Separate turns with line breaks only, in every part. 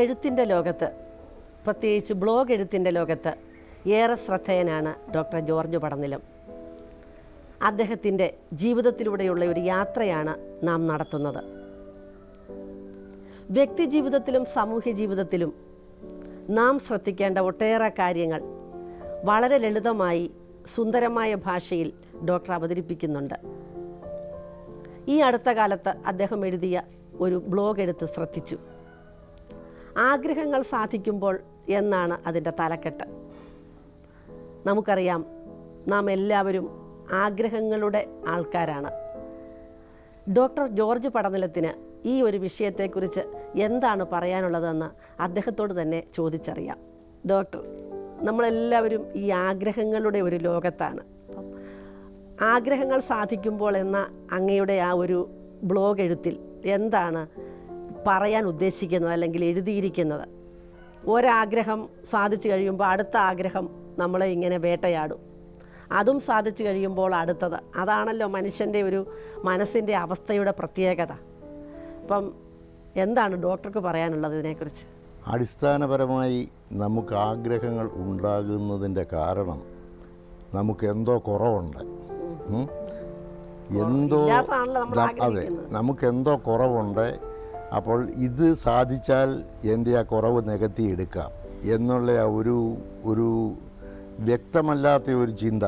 എഴുത്തിന്റെ ലോകത്ത് പ്രത്യേകിച്ച് ബ്ലോഗ് എഴുത്തിന്റെ ലോകത്ത് ഏറെ ശ്രദ്ധേയനാണ് ഡോക്ടർ ജോർജ് പടനിലം. അദ്ദേഹത്തിന്റെ ജീവിതത്തിലൂടെയുള്ള ഒരു യാത്രയാണ് നാം നടത്തുന്നത്. വ്യക്തി ജീവിതത്തിലും സാമൂഹ്യ ജീവിതത്തിലും നാം ശ്രദ്ധിക്കേണ്ട ഒട്ടേറെ കാര്യങ്ങൾ വളരെ ലളിതമായി സുന്ദരമായ ഭാഷയിൽ ഡോക്ടർ അവതരിപ്പിക്കുന്നുണ്ട്. ഈ അടുത്ത കാലത്ത് അദ്ദേഹം എഴുതിയ ഒരു ബ്ലോഗ് എടുത്ത് ശ്രദ്ധിച്ചു. ആഗ്രഹങ്ങൾ സാധിക്കുമ്പോൾ എന്നാണ് അതിന്റെ തലക്കെട്ട്. നമുക്കറിയാം നാം എല്ലാവരും ആഗ്രഹങ്ങളുടെ ആൾക്കാരാണ്. ഡോക്ടർ ജോർജ് പടനിലത്തിന് ഈ ഒരു വിഷയത്തെക്കുറിച്ച് എന്താണ് പറയാനുള്ളതെന്ന് അദ്ദേഹത്തോട് തന്നെ ചോദിച്ചറിയാം. ഡോക്ടർ നമ്മളെല്ലാവരും ഈ ആഗ്രഹങ്ങളുടെ ഒരു ലോകത്താണ്. ആഗ്രഹങ്ങൾ സാധിക്കുമ്പോൾ എന്ന അങ്ങയുടെ ആ ഒരു ബ്ലോഗ് എഴുത്തിൽ എന്താണ് പറയാൻ ഉദ്ദേശിക്കുന്നത് അല്ലെങ്കിൽ എഴുതിയിരിക്കുന്നത്. ഒരാഗ്രഹം സാധിച്ചു കഴിയുമ്പോൾ അടുത്ത ആഗ്രഹം നമ്മളെ ഇങ്ങനെ വേട്ടയാടും. അതും സാധിച്ചു കഴിയുമ്പോൾ അടുത്തത്. അതാണല്ലോ മനുഷ്യന്റെ ഒരു മനസ്സിന്റെ അവസ്ഥയുടെ പ്രത്യേകത. അപ്പം എന്താണ് ഡോക്ടർക്ക് പറയാനുള്ളത് ഇതിനെക്കുറിച്ച്?
അടിസ്ഥാനപരമായി നമുക്ക് ആഗ്രഹങ്ങൾ ഉണ്ടാകുന്നതിന്റെ കാരണം നമുക്ക് എന്തോ കുറവുണ്ട്. എന്തോ അതെ.
നമുക്കെന്തോ
നമുക്ക് എന്തോ കുറവുണ്ട്. അപ്പോൾ ഇത് സാധിച്ചാൽ എന്റെ ആ കുറവ് നികത്തിയെടുക്കാം എന്നുള്ള ആ ഒരു ഒരു വ്യക്തമല്ലാത്ത ഒരു ചിന്ത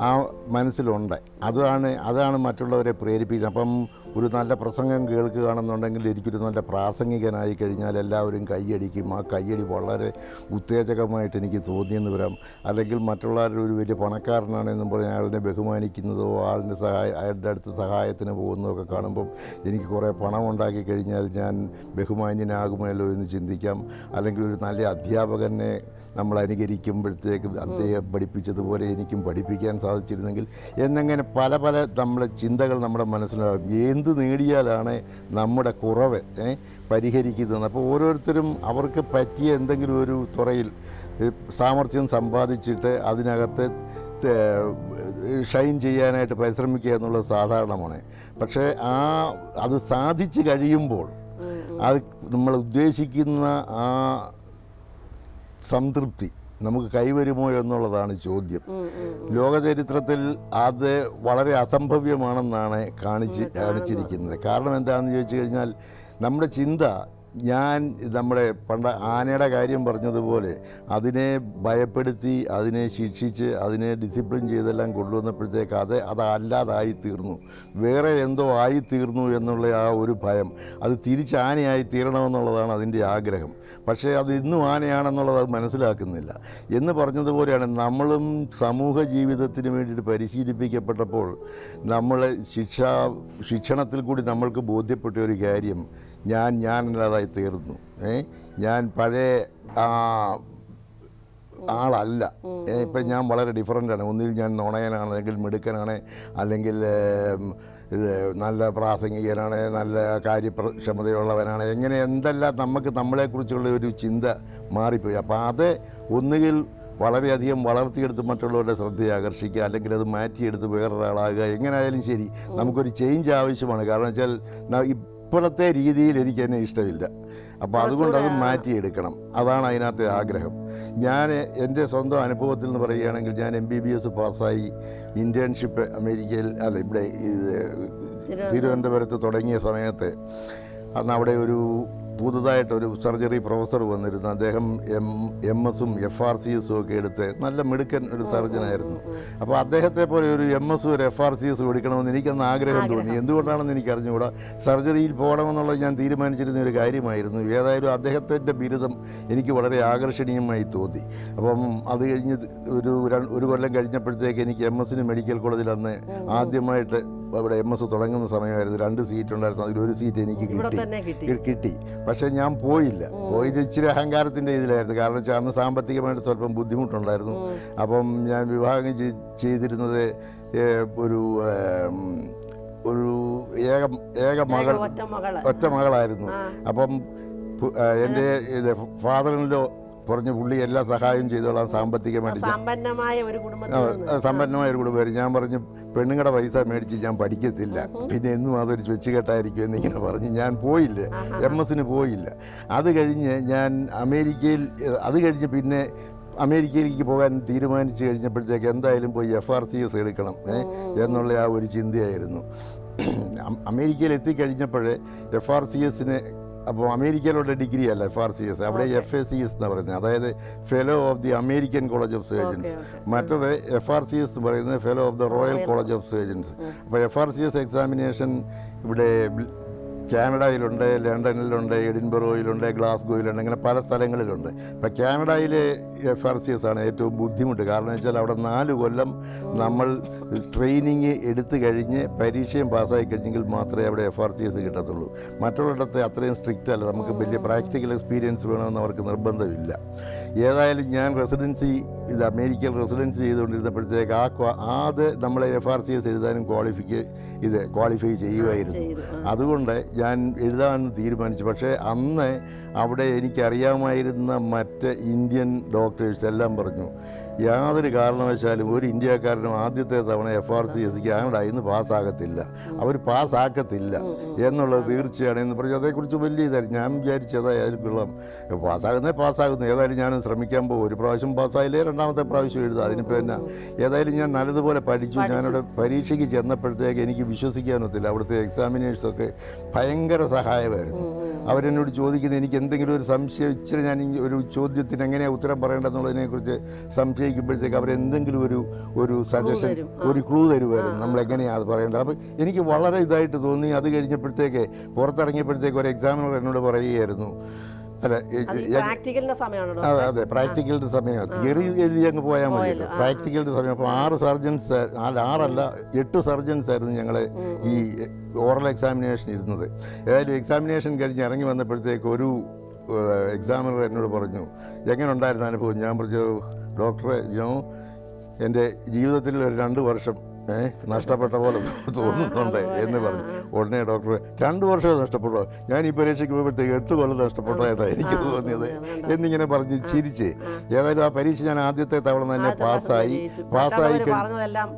ആ മനസ്സിലുണ്ട്. അതാണ് അതാണ് മറ്റുള്ളവരെ പ്രേരിപ്പിക്കുന്നത്. അപ്പം ഒരു നല്ല പ്രസംഗം കേൾക്കുകയാണെന്നുണ്ടെങ്കിൽ എനിക്കൊരു നല്ല പ്രാസംഗികനായി കഴിഞ്ഞാൽ എല്ലാവരും കൈയടിക്കും. ആ കൈയടി വളരെ ഉത്തേജകമായിട്ട് എനിക്ക് തോന്നിയെന്ന് വരാം. അല്ലെങ്കിൽ മറ്റുള്ളവരുടെ ഒരു വലിയ പണക്കാരനാണെന്നും പറഞ്ഞ് അയാളിനെ ബഹുമാനിക്കുന്നതോ ആളിന്റെ സഹായ അയാളുടെ അടുത്ത് സഹായത്തിന് പോകുന്നതൊക്കെ കാണുമ്പം എനിക്ക് കുറേ പണം ഉണ്ടാക്കി കഴിഞ്ഞാൽ ഞാൻ ബഹുമാന്യനാകുമല്ലോ എന്ന് ചിന്തിക്കാം. അല്ലെങ്കിൽ ഒരു നല്ല അധ്യാപകനെ നമ്മൾ അനുകരിക്കുമ്പോഴത്തേക്ക് അദ്ദേഹം പഠിപ്പിച്ചതുപോലെ എനിക്കും പഠിപ്പിക്കാൻ സാധിച്ചിരുന്നെങ്കിൽ എന്നങ്ങനെ പല പല നമ്മുടെ ചിന്തകൾ നമ്മുടെ മനസ്സിലാകും എന്ത് നേടിയാലാണ് നമ്മുടെ കുറവ് പരിഹരിക്കുന്നത്? അപ്പോൾ ഓരോരുത്തരും അവർക്ക് പറ്റിയ എന്തെങ്കിലും ഒരു തുറയിൽ സാമർഥ്യം സമ്പാദിച്ചിട്ട് അതിനകത്ത് ഷൈൻ ചെയ്യാനായിട്ട് പരിശ്രമിക്കുക എന്നുള്ളത് സാധാരണമാണ്. പക്ഷേ ആ അത് സാധിച്ചു കഴിയുമ്പോൾ അത് നമ്മൾ ഉദ്ദേശിക്കുന്ന ആ സംതൃപ്തി നമുക്ക് കൈവരുമോ എന്നുള്ളതാണ് ചോദ്യം. ലോകചരിത്രത്തിൽ അത് വളരെ അസംഭവ്യമാണെന്നാണ് കാണിച്ച് കാണിച്ചിരിക്കുന്നത്. കാരണം എന്താണെന്ന് ചോദിച്ചു കഴിഞ്ഞാൽ നമ്മുടെ ചിന്ത ഞാൻ നമ്മുടെ പണ്ട് ആനയുടെ കാര്യം പറഞ്ഞതുപോലെ അതിനെ ഭയപ്പെടുത്തി അതിനെ ശിക്ഷിച്ച് അതിനെ ഡിസിപ്ലിൻ ചെയ്തെല്ലാം കൊണ്ടുവന്നപ്പോഴത്തേക്ക് അത് അതല്ലാതായി തീർന്നു വേറെ എന്തോ ആയി തീർന്നു എന്നുള്ള ആ ഒരു ഭയം. അത് തിരിച്ച് ആനയായി തീരണമെന്നുള്ളതാണ് അതിന്റെ ആഗ്രഹം. പക്ഷേ അത് ഇന്നും ആനയാണെന്നുള്ളത് അത് മനസ്സിലാക്കുന്നില്ല. എന്ന് പറഞ്ഞതുപോലെയാണ് നമ്മളും സമൂഹ ജീവിതത്തിന് വേണ്ടിയിട്ട് പരിശീലിപ്പിക്കപ്പെട്ടപ്പോൾ നമ്മൾ ശിക്ഷ ശിക്ഷണത്തിൽ കൂടി നമ്മൾക്ക് ബോധ്യപ്പെട്ട ഒരു കാര്യം ഞാൻ ഞാൻ ഞാനല്ലാതായി തീർന്നു. ഏ? ഞാൻ പഴയ ആ ആളല്ല. ഇപ്പം ഞാൻ വളരെ ഡിഫറന്റ് ആണ്. ഒന്നിൽ ഞാൻ നുണയനാണ് അല്ലെങ്കിൽ മിടുക്കനാണ് അല്ലെങ്കിൽ ഇത് നല്ല പ്രാസംഗികനാണ് നല്ല കാര്യക്ഷമതയുള്ളവനാണ്. എങ്ങനെ എന്തെല്ലാം നമുക്ക് നമ്മളെക്കുറിച്ചുള്ള ഒരു ചിന്ത മാറിപ്പോയി. അപ്പോൾ അത് ഒന്നുകിൽ വളരെയധികം വളർത്തിയെടുത്ത് മറ്റുള്ളവരുടെ ശ്രദ്ധയെ ആകർഷിക്കുക അല്ലെങ്കിൽ അത് മാറ്റിയെടുത്ത് വേറൊരാളാകുക എങ്ങനെയായാലും ശരി നമുക്കൊരു ചേഞ്ച് ആവശ്യമാണ്. കാരണം വെച്ചാൽ ഇപ്പോഴത്തെ രീതിയിൽ എനിക്ക് എന്നെ ഇഷ്ടമില്ല. അപ്പോൾ അതുകൊണ്ട് അത് മാറ്റിയെടുക്കണം. അതാണ് അതിനകത്തെ ആഗ്രഹം. ഞാൻ എന്റെ സ്വന്തം അനുഭവത്തിൽ നിന്ന് പറയുകയാണെങ്കിൽ ഞാൻ എം ബി ബി എസ് പാസ്സായി ഇന്റേൺഷിപ്പ് അമേരിക്കയിൽ അല്ല ഇവിടെ ഇത് തിരുവനന്തപുരത്ത് തുടങ്ങിയ സമയത്ത് അന്ന് അവിടെ ഒരു പുതുതായിട്ടൊരു സർജറി പ്രൊഫസർ വന്നിരുന്നു. അദ്ദേഹം എം എം എസും എഫ് ആർ സി എസും ഒക്കെ എടുത്ത് നല്ല മിടുക്കൻ ഒരു സർജനായിരുന്നു. അപ്പോൾ അദ്ദേഹത്തെ പോലെ ഒരു എം എസും ഒരു എഫ് ആർ സി എസും എടുക്കണമെന്ന് എനിക്കന്ന് ആഗ്രഹം തോന്നി. എന്തുകൊണ്ടാണെന്ന് എനിക്ക് അറിഞ്ഞുകൂടാ സർജറിയിൽ പോകണമെന്നുള്ളത് ഞാൻ തീരുമാനിച്ചിരുന്ന ഒരു കാര്യമായിരുന്നു. ഏതായാലും അദ്ദേഹത്തിന്റെ ബിരുദം എനിക്ക് വളരെ ആകർഷണീയമായി തോന്നി. അപ്പം അത് കഴിഞ്ഞ് ഒരു ഒരു കൊല്ലം കഴിഞ്ഞപ്പോഴത്തേക്ക് എനിക്ക് എം എസിന് മെഡിക്കൽ കോളേജിൽ അന്ന് ആദ്യമായിട്ട് അവിടെ എം എസ് തുടങ്ങുന്ന സമയമായിരുന്നു. രണ്ട് സീറ്റ് ഉണ്ടായിരുന്നു. അതിൽ ഒരു സീറ്റ് എനിക്ക് കിട്ടി.
കിട്ടി.
പക്ഷേ ഞാൻ പോയില്ല. പോയത് ഇച്ചിരി അഹങ്കാരത്തിന്റെ ഇതിലായിരുന്നു. കാരണം വെച്ചാൽ അന്ന് സാമ്പത്തികമായിട്ട് സ്വല്പം ബുദ്ധിമുട്ടുണ്ടായിരുന്നു. അപ്പം ഞാൻ വിവാഹം ചെയ്തിരുന്നത് ഒരു ഒരു ഏക ഏക മകൾ
ഒറ്റ
മകളായിരുന്നു. അപ്പം എന്റെ ഇത് ഫാദറിനിലോ പറഞ്ഞ് പുള്ളി എല്ലാ സഹായം ചെയ്തോളാം സാമ്പത്തികമായിട്ട്
സമ്പന്നമായ ഒരു കുടുംബം
സമ്പന്നമായ ഒരു ഞാൻ പറഞ്ഞു പെണ്ണുങ്ങളുടെ പൈസ മേടിച്ച് ഞാൻ പഠിക്കത്തില്ല. പിന്നെ എന്നും അതൊരു വെച്ചുകെട്ടായിരിക്കും എന്നിങ്ങനെ പറഞ്ഞ്. ഞാൻ പോയില്ല. എം എസിന് പോയില്ല. അത് കഴിഞ്ഞ് ഞാൻ അമേരിക്കയിൽ അത് കഴിഞ്ഞ് പിന്നെ അമേരിക്കയിലേക്ക് പോകാൻ തീരുമാനിച്ചു കഴിഞ്ഞപ്പോഴത്തേക്ക് എന്തായാലും പോയി എഫ് ആർ സി എസ് എടുക്കണം എന്നുള്ള ആ ഒരു ചിന്തയായിരുന്നു. അമേരിക്കയിൽ എത്തിക്കഴിഞ്ഞപ്പോഴേ എഫ് ആർ സി എസിന് അപ്പോൾ അമേരിക്കയിലുള്ള ഡിഗ്രി അല്ല? എഫ് ആർ സി എസ് അവിടെ എഫ് എ സി എസ് എന്ന് പറയുന്നത്. അതായത് fellow of the American College of Surgeons മറ്റത് എഫ് ആർ സി എസ് എന്ന് പറയുന്നത് fellow of the Royal College of Surgeons അപ്പോൾ F R C S examination ഇവിടെ കാനഡയിലുണ്ട് ലണ്ടനിലുണ്ട് എഡിൻബറോയിലുണ്ട് ഗ്ലാസ്ഗോയിലുണ്ട് ഇങ്ങനെ പല സ്ഥലങ്ങളിലുണ്ട്. ഇപ്പം കാനഡയിലെ എഫ് ആർ സി എസ് ആണ് ഏറ്റവും ബുദ്ധിമുട്ട്. കാരണം വെച്ചാൽ അവിടെ നാല് കൊല്ലം നമ്മൾ ട്രെയിനിങ് എടുത്തു കഴിഞ്ഞ് പരീക്ഷയും പാസ്സായി കഴിഞ്ഞെങ്കിൽ മാത്രമേ അവിടെ എഫ് ആർ സി എസ് കിട്ടത്തുള്ളൂ. മറ്റുള്ളിടത്ത് അത്രയും സ്ട്രിക്റ്റ് അല്ല. നമുക്ക് വലിയ പ്രാക്ടിക്കൽ എക്സ്പീരിയൻസ് വേണമെന്ന് അവർക്ക് നിർബന്ധമില്ല. ഏതായാലും ഞാൻ റെസിഡൻസി ഇത് അമേരിക്കയിൽ റെസിഡൻസി ചെയ്തുകൊണ്ടിരുന്നപ്പോഴത്തേക്ക് ആ ആത് നമ്മളെ എഫ് ആർ സി എസ് എഴുതാനും ക്വാളിഫിക്ക് ഇത് ക്വാളിഫൈ ചെയ്യുമായിരുന്നു. അതുകൊണ്ട് ഞാൻ എഴുതാമെന്ന് തീരുമാനിച്ചു. പക്ഷേ അന്ന് അവിടെ എനിക്കറിയാമായിരുന്ന മറ്റ് ഇന്ത്യൻ ഡോക്ടേഴ്സ് എല്ലാം പറഞ്ഞു യാതൊരു കാരണവശാലും ഒരു ഇന്ത്യക്കാരനും ആദ്യത്തെ തവണ എഫ് ആർ സി എസ് കാനഡയിൽ ഇന്ന് പാസ്സാകത്തില്ല. അവർ പാസ്സാക്കത്തില്ല. എന്നുള്ളത് തീർച്ചയാണ് എന്ന് പറഞ്ഞു. അതേക്കുറിച്ച് വലിയ ഇതായിരുന്നു ഞാൻ വിചാരിച്ചത് ഏതായാലും പാസ്സാകുന്നേ പാസ്സാകുന്നു. ഏതായാലും ഞാൻ ശ്രമിക്കാൻ പോകും. ഒരു പ്രാവശ്യം പാസ്സായില്ലേ രണ്ടാമത്തെ പ്രാവശ്യം എഴുതാം അതിനിപ്പോൾ എന്നാ? ഏതായാലും ഞാൻ നല്ലതുപോലെ പഠിച്ചു. ഞാനവിടെ പരീക്ഷയ്ക്ക് ചെന്നപ്പോഴത്തേക്ക് എനിക്ക് വിശ്വസിക്കാനൊത്തില്ല അവിടുത്തെ എക്സാമിനേഴ്സൊക്കെ ഭയങ്കര സഹായമായിരുന്നു. അവരെന്നോട് ചോദിക്കുന്നത് എനിക്ക് എന്തെങ്കിലും ഒരു സംശയം ഇച്ചിരി ഞാൻ ഒരു ചോദ്യത്തിന് എങ്ങനെയാണ് ഉത്തരം പറയേണ്ടതെന്നുള്ളതിനെക്കുറിച്ച് സംശയിക്കുമ്പോഴത്തേക്ക് അവരെന്തെങ്കിലും ഒരു ഒരു സജഷൻ ഒരു ക്ലൂ തരുമായിരുന്നു നമ്മൾ എങ്ങനെയാണ് അത് പറയേണ്ടത്? അപ്പോൾ എനിക്ക് വളരെ ഇതായിട്ട് തോന്നി. അത് കഴിഞ്ഞപ്പോഴത്തേക്ക് പുറത്തിറങ്ങിയപ്പോഴത്തേക്ക് ഒരു എക്സാമിനർ എന്നോട് പറയുകയായിരുന്നു. അല്ല
അത് സമയമാണോ
അതെ അതെ. പ്രാക്ടിക്കലിന്റെ സമയം. തിയറി എഴുതി അങ്ങ് പോയാൽ മതിയല്ലോ പ്രാക്ടിക്കലിന്റെ സമയം. അപ്പോൾ ആറ് സർജൻസ് അല്ല ആറല്ല എട്ട് സർജൻസ് ആയിരുന്നു ഞങ്ങൾ ഈ ഓറൽ എക്സാമിനേഷൻ ഇരുന്നത്. ഏതായാലും എക്സാമിനേഷൻ കഴിഞ്ഞ് ഇറങ്ങി വന്നപ്പോഴത്തേക്ക് ഒരു എക്സാമിനർ എന്നോട് പറഞ്ഞു എങ്ങനെ ഉണ്ടായിരുന്നു അനുഭവം? ഞാൻ പറഞ്ഞു ഡോക്ടറെ ഞാൻ എന്റെ ജീവിതത്തിൽ ഒരു രണ്ട് വർഷം നഷ്ടപ്പെട്ട പോലെ തോന്നുന്നുണ്ട് എന്ന് പറഞ്ഞു. ഉടനെ ഡോക്ടർ രണ്ട് വർഷം നഷ്ടപ്പെട്ടോ. ഞാൻ ഈ പരീക്ഷയ്ക്ക് പോയപ്പോഴത്തേക്ക് എട്ട് കൊല്ലം നഷ്ടപ്പെട്ടതായിട്ടാണ് എനിക്ക് തോന്നിയത്. എന്നിങ്ങനെ പറഞ്ഞ് ചിരിച്ച്. ഏതായാലും ആ പരീക്ഷ ഞാൻ ആദ്യത്തെ തവണ തന്നെ പാസ്സായി. പാസ്സായി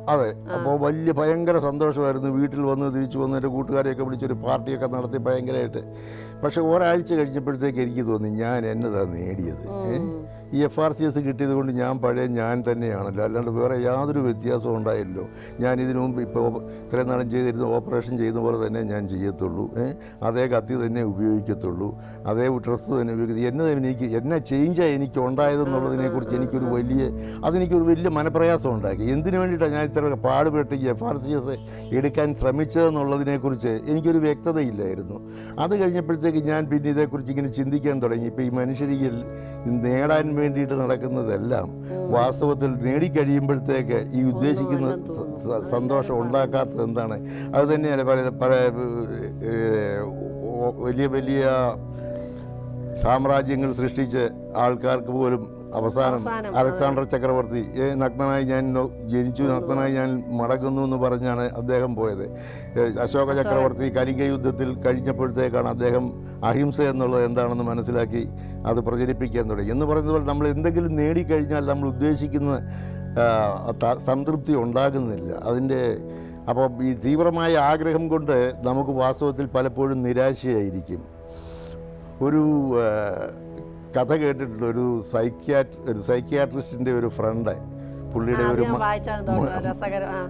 അതെ അപ്പോൾ വലിയ ഭയങ്കര സന്തോഷമായിരുന്നു. വീട്ടിൽ വന്ന് തിരിച്ചു വന്ന് എന്റെ കൂട്ടുകാരെയൊക്കെ വിളിച്ചൊരു പാർട്ടിയൊക്കെ നടത്തി ഭയങ്കരമായിട്ട്. പക്ഷേ ഒരാഴ്ച കഴിഞ്ഞപ്പോഴത്തേക്ക് എനിക്ക് തോന്നി ഞാൻ എന്നതാണ് നേടിയത് ഏ? ഈ എഫ് ആർ സി എസ് കിട്ടിയത് കൊണ്ട് ഞാൻ പഴയ ഞാൻ തന്നെയാണല്ലോ. അല്ലാണ്ട് വേറെ യാതൊരു വ്യത്യാസവും ഉണ്ടായില്ലോ ഞാൻ ഇതിനു മുമ്പ് ഇപ്പോൾ ഇത്രയും നാളും ചെയ്തിരുന്ന ഓപ്പറേഷൻ ചെയ്യുന്ന പോലെ തന്നെ ഞാൻ ചെയ്യത്തുള്ളൂ. അതേ കത്തി തന്നെ ഉപയോഗിക്കത്തുള്ളൂ. അതേ ഡ്രസ്സ് തന്നെ ഉപയോഗിക്കത്തുള്ളൂ. എന്നെ എനിക്ക് എന്നെ ചേഞ്ചാണ് എനിക്ക് ഉണ്ടായതെന്നുള്ളതിനെക്കുറിച്ച് എനിക്കൊരു വലിയ അതെനിക്കൊരു വലിയ മനപ്രയാസം ഉണ്ടാക്കി. എന്തിനു വേണ്ടിയിട്ടാണ് ഞാൻ ഇത്ര പാടുപെട്ട് ഈ എഫ് ആർ സി എസ് എടുക്കാൻ ശ്രമിച്ചതെന്നുള്ളതിനെക്കുറിച്ച് എനിക്കൊരു വ്യക്തതയില്ലായിരുന്നു. അത് കഴിഞ്ഞപ്പോഴത്തേക്ക് ഞാൻ പിന്നെ ഇതേക്കുറിച്ച് ഇങ്ങനെ ചിന്തിക്കാൻ തുടങ്ങി. ഇപ്പോൾ ഈ മനുഷ്യരിൽ നേടാൻ വേണ്ടിയിട്ട് നടക്കുന്നതെല്ലാം വാസ്തവത്തിൽ നേടിക്കഴിയുമ്പോഴത്തേക്ക് ഈ ഉദ്ദേശിക്കുന്ന സന്തോഷം ഉണ്ടാക്കാത്തത് എന്താണ്? അത് തന്നെയാണ് പല പല വലിയ വലിയ സാമ്രാജ്യങ്ങൾ സൃഷ്ടിച്ച് ആൾക്കാർക്ക് പോലും അവസാനം അലക്സാണ്ടർ ചക്രവർത്തി നഗ്നനായി ഞാൻ ജനിച്ചു നഗ്നനായി ഞാൻ മടങ്ങുന്നു എന്ന് പറഞ്ഞാണ് അദ്ദേഹം പോയത്. അശോക ചക്രവർത്തി കലിംഗ യുദ്ധത്തിൽ കഴിഞ്ഞപ്പോഴത്തേക്കാണ് അദ്ദേഹം അഹിംസ എന്നുള്ളത് എന്താണെന്ന് മനസ്സിലാക്കി അത് പ്രചരിപ്പിക്കാൻ തുടങ്ങി. എന്ന് പറയുന്നത് പോലെ നമ്മൾ എന്തെങ്കിലും നേടിക്കഴിഞ്ഞാൽ നമ്മൾ ഉദ്ദേശിക്കുന്ന സംതൃപ്തി ഉണ്ടാകുന്നില്ല. അതിന്റെ അപ്പോൾ ഈ തീവ്രമായ ആഗ്രഹം കൊണ്ട് നമുക്ക് വാസ്തവത്തിൽ പലപ്പോഴും നിരാശയായിരിക്കും. ഒരു കഥ കേട്ടിട്ടുണ്ട് ഒരു സൈക്യാറ്റ് ഒരു സൈക്യാട്രിസ്റ്റിന്റെ ഒരു ഫ്രണ്ട് പുള്ളിയുടെ ഒരു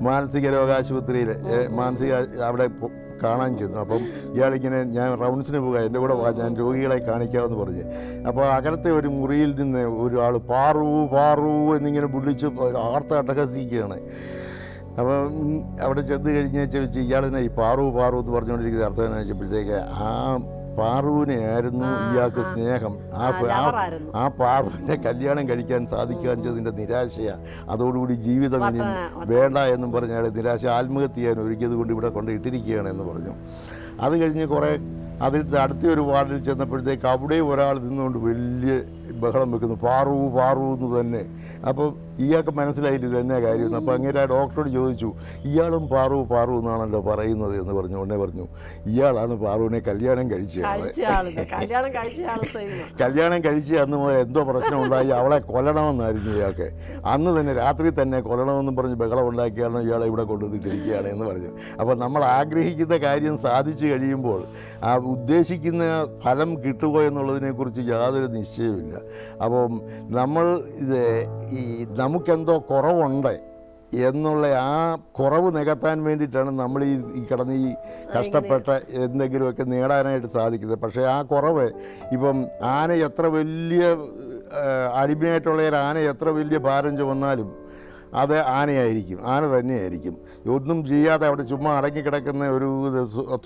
മാനസിക രോഗാശുപത്രിയിൽ മാനസിക അവിടെ കാണാൻ ചെന്നു. അപ്പം ഇയാളിങ്ങനെ ഞാൻ റൗണ്ട്സിന് പോകുക എന്റെ കൂടെ ഞാൻ രോഗികളെ കാണിക്കാമെന്ന് പറഞ്ഞ്. അപ്പോൾ അകലത്തെ ഒരു മുറിയിൽ നിന്ന് ഒരാൾ പാറൂ പാറൂ എന്നിങ്ങനെ വിളിച്ച് ആർത്ത അട്ടഹസിക്കുകയാണ് അപ്പം അവിടെ ചെന്ന് കഴിഞ്ഞാൽ ചോദിച്ചാൽ ഇയാൾ ഇയാളിനെ ഈ പാറു പാറു എന്ന് പറഞ്ഞുകൊണ്ടിരിക്കുന്ന അർത്ഥം എന്ന് വെച്ചപ്പോഴത്തേക്ക് ആ പാറുവിനെ ആയിരുന്നു ഇയാൾക്ക് സ്നേഹം. ആ
ആ.
പാറുവിനെ കല്യാണം കഴിക്കാൻ സാധിക്കാത്തതിന്റെ നിരാശയാണ് അതോടുകൂടി ജീവിതം ഇനി വേണ്ട എന്നും പറഞ്ഞാൽ അയാൾ നിരാശ ആത്മഹത്യ ചെയ്യാൻ ഒരുക്കിയത് കൊണ്ട് ഇവിടെ കൊണ്ട് ഇട്ടിരിക്കുകയാണ് എന്ന് പറഞ്ഞു. അത് കഴിഞ്ഞ് കുറേ അതിന്റെ അടുത്ത ഒരു വാർഡിൽ ചെന്നപ്പോഴത്തേക്ക് അവിടെ ഒരാൾ നിന്നുകൊണ്ട് വലിയ ബഹളം വെക്കുന്നു. പാറു പാറു എന്ന് തന്നെ. അപ്പോൾ ഇയാൾക്ക് മനസ്സിലായിട്ട് ഇത് തന്നെ കാര്യം? അപ്പോൾ അങ്ങനെ ആ ഡോക്ടറോട് ചോദിച്ചു ഇയാളും പാറു പാറു എന്നാണല്ലോ പറയുന്നത് എന്ന് പറഞ്ഞു. ഉടനെ പറഞ്ഞു ഇയാളാണ് പാറുവിനെ കല്യാണം കഴിച്ചത്
കഴിച്ച കല്യാണം കഴിച്ച
കല്യാണം കഴിച്ച് അന്ന് മുതൽ എന്തോ പ്രശ്നം ഉണ്ടായി അവളെ കൊല്ലണമെന്നായിരുന്നു ഇയാൾക്ക്. അന്ന് തന്നെ രാത്രി തന്നെ കൊല്ലണമെന്നും പറഞ്ഞ് ബഹളം ഉണ്ടാക്കിയാണ് ഇയാളെ ഇവിടെ കൊണ്ടുവന്നിട്ടിരിക്കുകയാണ് എന്ന് പറഞ്ഞു. അപ്പോൾ നമ്മൾ ആഗ്രഹിക്കുന്ന കാര്യം സാധിച്ചു കഴിയുമ്പോൾ ആ ഉദ്ദേശിക്കുന്ന ഫലം കിട്ടുമോ എന്നുള്ളതിനെക്കുറിച്ച് യാതൊരു നിശ്ചയമില്ല അപ്പം നമ്മൾ ഇത് ഈ നമുക്കെന്തോ കുറവുണ്ട് എന്നുള്ള ആ കുറവ് നികത്താൻ വേണ്ടിയിട്ടാണ് നമ്മൾ ഈ കിടന്ന് ഈ കഷ്ടപ്പെട്ട എന്തെങ്കിലുമൊക്കെ നേടാനായിട്ട് സാധിക്കുന്നത്. പക്ഷേ ആ കുറവ് ഇപ്പം ആന എത്ര വലിയ അടിമയായിട്ടുള്ള ഒരു ആന എത്ര വലിയ ഭാരം ചുമന്നാലും അത് ആനയായിരിക്കും. ആന തന്നെയായിരിക്കും. ഒന്നും ചെയ്യാതെ അവിടെ ചുമ്മാ അടങ്ങി കിടക്കുന്ന ഒരു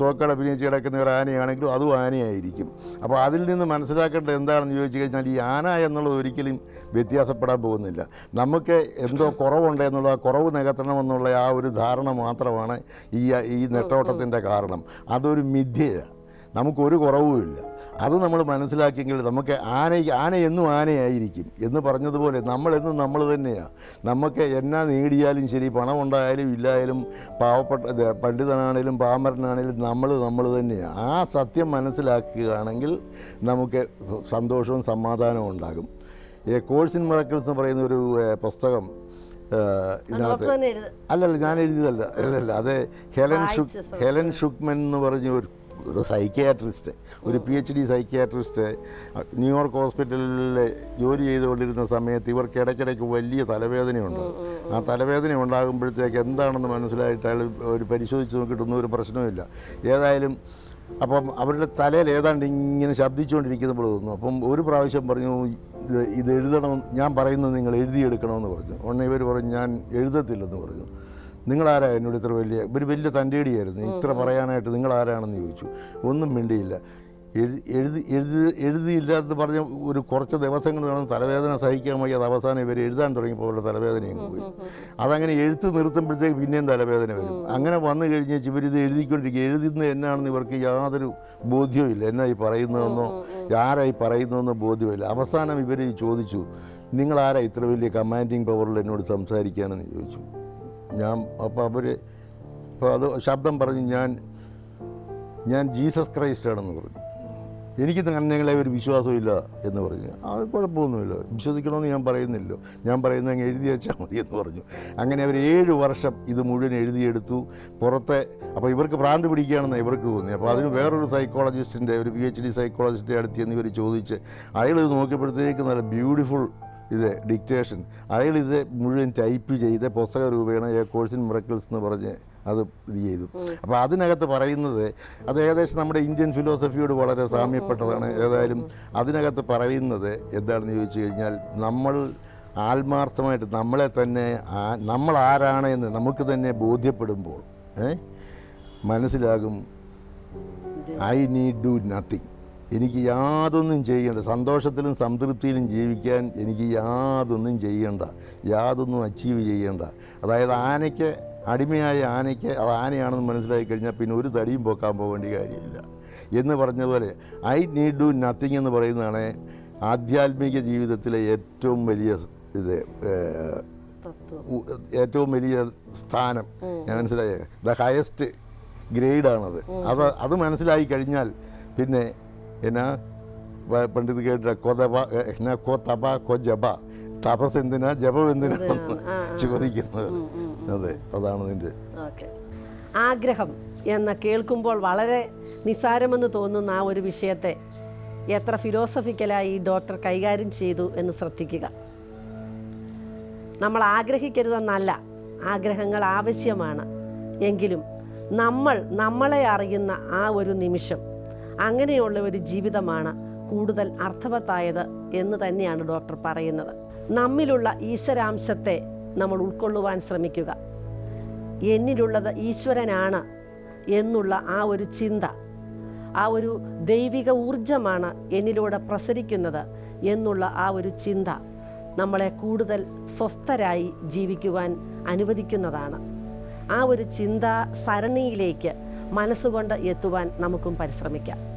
തോക്കട അഭിനയിച്ച് കിടക്കുന്ന ഒരു ആനയാണെങ്കിലും അതും ആനയായിരിക്കും. അപ്പോൾ അതിൽ നിന്ന് മനസ്സിലാക്കേണ്ടത് എന്താണെന്ന് ചോദിച്ചു കഴിഞ്ഞാൽ ഈ ആന എന്നുള്ളത് ഒരിക്കലും വ്യത്യാസപ്പെടാൻ പോകുന്നില്ല. നമുക്ക് എന്തോ കുറവുണ്ട് എന്നുള്ള കുറവ് നികത്തണമെന്നുള്ള ആ ഒരു ധാരണ മാത്രമാണ് ഈ ഈ നെട്ടോട്ടത്തിന്റെ കാരണം. അതൊരു മിഥ്യയാണ്. നമുക്കൊരു കുറവുമില്ല അത് നമ്മൾ മനസ്സിലാക്കിയെങ്കിൽ നമുക്ക് ആന ആന എന്നും ആനയായിരിക്കും എന്ന് പറഞ്ഞതുപോലെ നമ്മളെന്നും നമ്മൾ തന്നെയാണ് നമുക്ക് എന്നാ നേടിയാലും ശരി പണം ഉണ്ടായാലും ഇല്ലായാലും പാവപ്പെട്ട പണ്ഡിതനാണേലും പാമരനാണേലും നമ്മൾ നമ്മൾ തന്നെയാണ് ആ സത്യം മനസ്സിലാക്കുകയാണെങ്കിൽ നമുക്ക് സന്തോഷവും സമാധാനവും ഉണ്ടാകും. ഈ കോഴ്സ് ഇൻ മിറക്കിൾസ് എന്ന് പറയുന്ന ഒരു പുസ്തകം ഇതിനകത്ത് അല്ലല്ല ഞാൻ എഴുതിയതല്ല. അല്ലല്ല അത് ഹെലൻ ഷുക് ഹെലൻ ഷുക്മൻ എന്ന് പറഞ്ഞ ഒരു ഒരു സൈക്കിയാട്രിസ്റ്റ് ഒരു P H D psychiatrist New York ഹോസ്പിറ്റലിൽ ജോലി ചെയ്തുകൊണ്ടിരുന്ന സമയത്ത് ഇവർക്ക് ഇടയ്ക്കിടയ്ക്ക് വലിയ തലവേദനയുണ്ട്. ആ തലവേദന ഉണ്ടാകുമ്പോഴത്തേക്ക് എന്താണെന്ന് മനസ്സിലായിട്ട് അയാൾ ഒരു പരിശോധിച്ച് നോക്കിയിട്ടൊന്നും ഒരു പ്രശ്നവുമില്ല. ഏതായാലും അപ്പം അവരുടെ തലയിൽ ഏതാണ്ട് ഇങ്ങനെ ശബ്ദിച്ചുകൊണ്ടിരിക്കുന്നപ്പോൾ തോന്നുന്നു അപ്പം ഒരു പ്രാവശ്യം പറഞ്ഞു ഇത് ഇത് എഴുതണം ഞാൻ പറയുന്നത് നിങ്ങൾ എഴുതിയെടുക്കണമെന്ന് പറഞ്ഞു. ഉടനെ ഇവർ പറഞ്ഞു ഞാൻ എഴുതത്തില്ലെന്ന് പറഞ്ഞു. നിങ്ങളാരാ എന്നോട് ഇത്ര വലിയ ഒരു വലിയ തന്റെടിയായിരുന്നു. ഇത്ര പറയാനായിട്ട് നിങ്ങൾ ആരാണെന്ന് ചോദിച്ചു. ഒന്നും മിണ്ടിയില്ല. എഴുതി എഴുതി എഴുതി എഴുതിയില്ലാത്ത പറഞ്ഞ ഒരു കുറച്ച് ദിവസങ്ങൾ വേണം തലവേദന സഹിക്കാൻ വയ്യ അത് അവസാനം ഇവർ എഴുതാൻ തുടങ്ങിയപ്പോൾ അവരുടെ തലവേദനയും പോയി. അതങ്ങനെ എഴുത്ത് നിർത്തുമ്പോഴത്തേക്ക് പിന്നെയും തലവേദന വരും. അങ്ങനെ വന്നു കഴിഞ്ഞ് ഇവരിത് എഴുതിക്കൊണ്ടിരിക്കുക. എഴുതുന്നത് എന്നാണെന്ന് ഇവർക്ക് യാതൊരു ബോധ്യവുമില്ല എന്നാ ഈ പറയുന്നതെന്നോ ആരായി പറയുന്നതെന്നോ ബോധ്യമില്ല അവസാനം ഇവർ ചോദിച്ചു നിങ്ങളാരാ ഇത്ര വലിയ കമാൻഡിങ് പവറിൽ എന്നോട് സംസാരിക്കാനെന്ന് ചോദിച്ചു? ഞാൻ അപ്പോൾ അവർ അപ്പോൾ അത് ശബ്ദം പറഞ്ഞു ഞാൻ ഞാൻ ജീസസ് ക്രൈസ്റ്റ് ആണെന്ന് പറഞ്ഞു. എനിക്ക് നിങ്ങളെ ഒരു വിശ്വാസമില്ല എന്ന് പറഞ്ഞു. അത് കുഴപ്പമൊന്നുമില്ല. വിശ്വസിക്കണമെന്ന് ഞാൻ പറയുന്നില്ലോ. ഞാൻ പറയുന്നത് അങ്ങ് എഴുതി വെച്ചാൽ മതി എന്ന് പറഞ്ഞു. അങ്ങനെ അവർ ഏഴ് വർഷം ഇത് മുഴുവൻ എഴുതിയെടുത്തു. പുറത്തെ അപ്പോൾ ഇവർക്ക് ഭ്രാന്ത് പിടിക്കുകയാണെന്ന് ഇവർക്ക് തോന്നി അപ്പോൾ അതിന് വേറൊരു സൈക്കോളജിസ്റ്റിന്റെ ഒരു പി എച്ച് ഡി സൈക്കോളജിസ്റ്റിന്റെ അടുത്ത് ഇവർ ചോദിച്ച് അയാൾ ഇത് നോക്കിയപ്പോഴത്തേക്ക് നല്ല ബ്യൂട്ടിഫുൾ ഇത് ഡിക്റ്റേഷൻ അയാൾ ഇത് മുഴുവൻ ടൈപ്പ് ചെയ്ത് പുസ്തക രൂപേണ എ കോഴ്സ് ഇൻ മിറക്കിൾസ് എന്ന് പറഞ്ഞ് അത് ഇത് ചെയ്തു. അപ്പോൾ അതിനകത്ത് പറയുന്നത് അത് ഏകദേശം നമ്മുടെ ഇന്ത്യൻ ഫിലോസഫിയോട് വളരെ സാമ്യപ്പെട്ടതാണ്. ഏതായാലും അതിനകത്ത് പറയുന്നത് എന്താണെന്ന് ചോദിച്ചു കഴിഞ്ഞാൽ നമ്മൾ ആത്മാർത്ഥമായിട്ട് നമ്മളെ തന്നെ നമ്മൾ ആരാണ് എന്ന് നമുക്ക് തന്നെ ബോധ്യപ്പെടുമ്പോൾ മനസ്സിലാകും. ഐ നീഡ് ഡു നത്തിങ് എനിക്ക് യാതൊന്നും ചെയ്യേണ്ട സന്തോഷത്തിലും സംതൃപ്തിയിലും ജീവിക്കാൻ എനിക്ക് യാതൊന്നും ചെയ്യേണ്ട യാതൊന്നും അച്ചീവ് ചെയ്യേണ്ട. അതായത് ആനയ്ക്ക് അടിമയായ ആനയ്ക്ക് അത് ആനയാണെന്ന് മനസ്സിലാക്കി കഴിഞ്ഞാൽ പിന്നെ ഒരു തടിയും പോക്കാൻ പോകേണ്ട കാര്യമില്ല. എന്ന് പറഞ്ഞതുപോലെ ഐ നീഡ് ഡു നത്തിങ് എന്ന് പറയുന്നതാണ് ആധ്യാത്മിക ജീവിതത്തിലെ ഏറ്റവും വലിയ ഇത് ഏറ്റവും വലിയ സ്ഥാനം. ഞാൻ മനസ്സിലായ? ദ ഹയസ്റ്റ് ഗ്രേഡാണത് അത് അത് മനസ്സിലായി കഴിഞ്ഞാൽ പിന്നെ എന്നാ പണ്ഡിത് പണ്ടിത് കേട്ട കൊതബ എന്നാ കൊ ജബ തപസ് എന്തിനാ ജപം എന്തിനാണെന്ന് ചോദിക്കുന്നത് അതെ അതാണ്
നിന്റെ ആഗ്രഹം എന്ന കേൾക്കുമ്പോൾ വളരെ നിസാരമെന്ന് തോന്നുന്ന ആ ഒരു വിഷയത്തെ എത്ര ഫിലോസഫിക്കലായി ഈ ഡോക്ടർ കൈകാര്യം ചെയ്തു എന്ന് ശ്രദ്ധിക്കുക. നമ്മൾ ആഗ്രഹിക്കരുതെന്നല്ല ആഗ്രഹങ്ങൾ ആവശ്യമാണ്. എങ്കിലും നമ്മൾ നമ്മളെ അറിയുന്ന ആ ഒരു നിമിഷം അങ്ങനെയുള്ള ഒരു ജീവിതമാണ് കൂടുതൽ അർത്ഥവത്തായത് എന്ന് തന്നെയാണ് ഡോക്ടർ പറയുന്നത്. നമ്മിലുള്ള ഈശ്വരാംശത്തെ നമ്മൾ ഉൾക്കൊള്ളുവാൻ ശ്രമിക്കുക. എന്നിലുള്ളത് ഈശ്വരനാണ് എന്നുള്ള ആ ഒരു ചിന്ത ആ ഒരു ദൈവിക ഊർജമാണ് എന്നിലൂടെ പ്രസരിക്കുന്നത് എന്നുള്ള ആ ഒരു ചിന്ത നമ്മളെ കൂടുതൽ സ്വസ്ഥരായി ജീവിക്കുവാൻ അനുവദിക്കുന്നതാണ്. ആ ഒരു ചിന്താ സരണിയിലേക്ക് മനസ്സുകൊണ്ട് എത്തുവാൻ നമുക്കും പരിശ്രമിക്കാം.